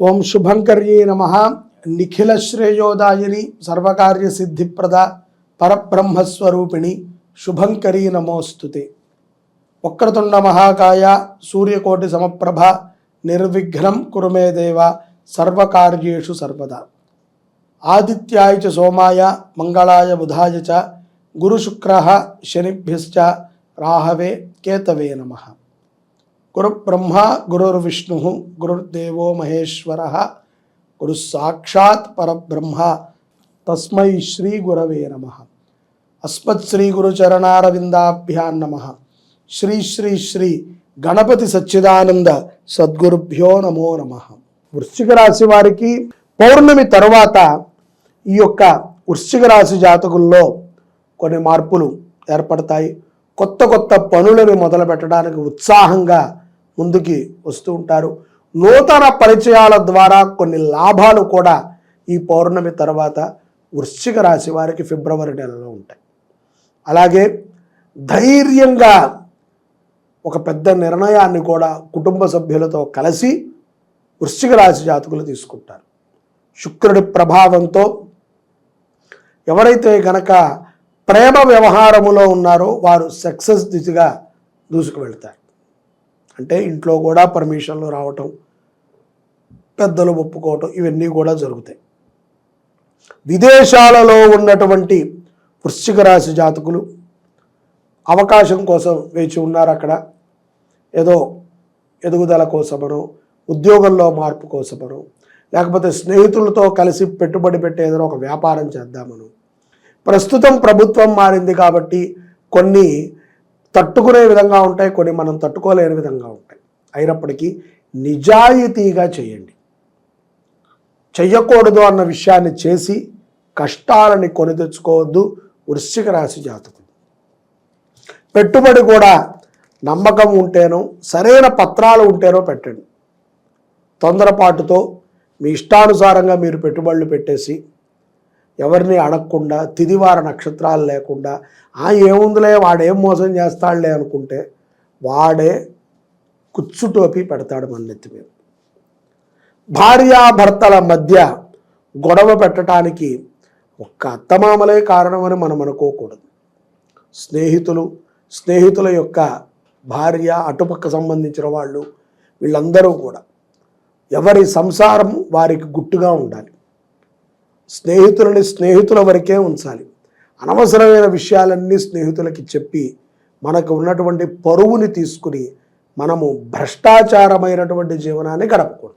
ఓం శుభంకర్యే నమ. నిఖిల శ్రేయోదాయిని సర్వకార్య సిద్ధిప్రద పరబ్రహ్మస్వరూపిణి శుభంకరీ నమోస్తుతే. వక్రతుండ మహాకాయ సూర్యకోటి సమప్రభ నిర్విఘ్నం కురుమే దేవ సర్వకార్యేషు సర్వదా. ఆదిత్యాయ చ సోమాయ మంగళాయ బుధాయ చ గురుశుక్ర శనిభ్యశ్చ రాహవే కేతవే నమః. గురు బ్రహ్మ గురుర్విష్ణు గురుర్దేవో మహేశ్వర గురు సాక్షాత్ పరబ్రహ్మ తస్మై శ్రీ గురవే నమ అస్మత్ శ్రీ గురుచరణారవిందాభ్యాన్ నమ శ్రీ శ్రీ శ్రీ గణపతి సచ్చిదానంద సద్గురుభ్యో నమో నమ వృశ్చిక రాశి వారికి పౌర్ణమి తరువాత ఈ యొక్క వృశ్చిక రాశి జాతకుల్లో కొన్ని మార్పులు ఏర్పడతాయి. కొత్త కొత్త పనులను మొదలు పెట్టడానికి ఉత్సాహంగా ముందుకి వస్తూ ఉంటారు. నూతన పరిచయాల ద్వారా కొన్ని లాభాలు కూడా ఈ పౌర్ణమి తర్వాత వృశ్చిక రాశి వారికి ఫిబ్రవరి నెలలో ఉంటాయి. అలాగే ధైర్యంగా ఒక పెద్ద నిర్ణయాన్ని కూడా కుటుంబ సభ్యులతో కలిసి వృశ్చిక రాశి జాతకులు తీసుకుంటారు. శుక్రుడి ప్రభావంతో ఎవరైతే గనక ప్రేమ వ్యవహారములో ఉన్నారో వారు సక్సెస్ దిశగా దూసుకు వెళ్తారు అంటే ఇంట్లో కూడా పర్మిషన్లు రావటం పెద్దలు ఒప్పుకోవటం ఇవన్నీ కూడా జరుగుతాయి. విదేశాలలో ఉన్నటువంటి వృశ్చిక రాశి జాతకులు అవకాశం కోసం వేచి ఉన్నారు అక్కడ. ఏదో ఎదుగుదల కోసమనో ఉద్యోగంలో మార్పు కోసమనో లేకపోతే స్నేహితులతో కలిసి పెట్టుబడి పెట్టే ఏదైనా ఒక వ్యాపారం చేద్దామను. ప్రస్తుతం ప్రభుత్వం మారింది కాబట్టి కొన్ని తట్టుకునే విధంగా ఉంటాయి కొన్ని మనం తట్టుకోలేని విధంగా ఉంటాయి. అయినప్పటికీ నిజాయితీగా చేయండి. చెయ్యకూడదు అన్న విషయాన్ని చేసి కష్టాలని కొని తెచ్చుకోవద్దు. వృశ్చిక రాశి జాతకం. పెట్టుబడి కూడా నమ్మకం ఉంటేనో సరైన పత్రాలు ఉంటేనో పెట్టండి. తొందరపాటుతో మీ ఇష్టానుసారంగా మీరు పెట్టుబడులు పెట్టేసి ఎవరిని అడగకుండా తిదివార నక్షత్రాలు లేకుండా ఆ ఏముందిలే వాడేం మోసం చేస్తాడులే అనుకుంటే వాడే కుచ్చుటోపి పెడతాడు మన నెత్తి మీద. భార్యాభర్తల మధ్య గొడవ పెట్టడానికి ఒక్క అత్తమామలే కారణమని మనం అనుకోకూడదు. స్నేహితులు స్నేహితుల యొక్క భార్య అటుపక్క సంబంధించిన వాళ్ళు వీళ్ళందరూ కూడా ఎవరి సంసారం వారికి గుట్టుగా ఉండాలి. స్నేహితులని స్నేహితుల వరకే ఉంచాలి. అనవసరమైన విషయాలన్నీ స్నేహితులకి చెప్పి మనకు ఉన్నటువంటి పరువుని తీసుకుని మనము భ్రష్టాచారమైనటువంటి జీవనాన్ని గడపకూడదు.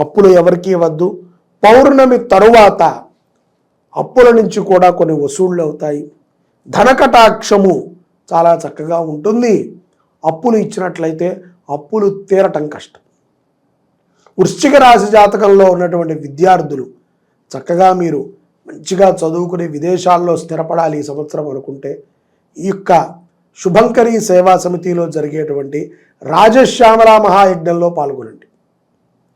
అప్పులు ఎవరికీ వద్దు. పౌర్ణమి తరువాత అప్పుల నుంచి కూడా కొన్ని వసూళ్ళు అవుతాయి. ధనకటాక్షము చాలా చక్కగా ఉంటుంది. అప్పులు ఇచ్చినట్లయితే అప్పులు తీరటం కష్టం. వృశ్చిక రాశి జాతకంలో ఉన్నటువంటి విద్యార్థులు చక్కగా మీరు మంచిగా చదువుకుని విదేశాల్లో స్థిరపడాలి ఈ సంవత్సరం అనుకుంటే ఈ యొక్క శుభంకరి సేవా సమితిలో జరిగేటువంటి రాజశ్యామల మహాయజ్ఞంలో పాల్గొనండి.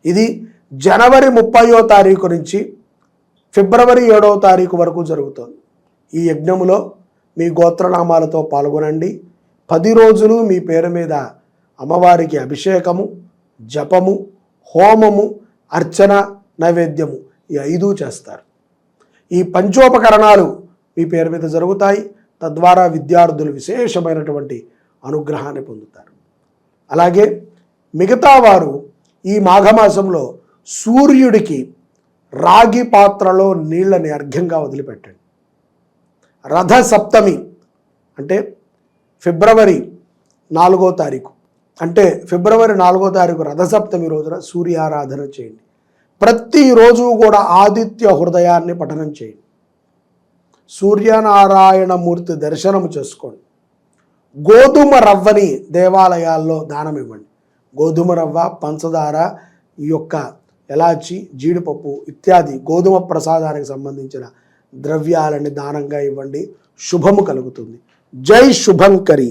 ఇది జనవరి ముప్పయో తారీఖు నుంచి ఫిబ్రవరి ఏడవ తారీఖు వరకు జరుగుతుంది. ఈ యజ్ఞములో మీ గోత్రనామాలతో పాల్గొనండి. పది రోజులు మీ పేరు మీద అమ్మవారికి అభిషేకము జపము హోమము అర్చన నైవేద్యము ఈ ఐదు చేస్తారు. ఈ పంచోపకరణాలు మీ పేరు మీద జరుగుతాయి. తద్వారా విద్యార్థులు విశేషమైనటువంటి అనుగ్రహాన్ని పొందుతారు. అలాగే మిగతా వారు ఈ మాఘమాసంలో సూర్యుడికి రాగి పాత్రలో నీళ్ళని అర్ఘ్యంగా వదిలిపెట్టండి. రథ సప్తమి అంటే ఫిబ్రవరి నాలుగో తారీఖు. అంటే ఫిబ్రవరి నాలుగో తారీఖు రథసప్తమి రోజున సూర్యారాధన చేయండి. ప్రతిరోజు కూడా ఆదిత్య హృదయాన్ని పఠనం చేయండి. సూర్యనారాయణమూర్తి దర్శనము చేసుకోండి. గోధుమ రవ్వని దేవాలయాల్లో దానం ఇవ్వండి. గోధుమ రవ్వ పంచదార ఈ యొక్క ఎలాచి జీడిపప్పు ఇత్యాది గోధుమ ప్రసాదానికి సంబంధించిన ద్రవ్యాలని దానంగా ఇవ్వండి. శుభము కలుగుతుంది. జై శుభంకరి.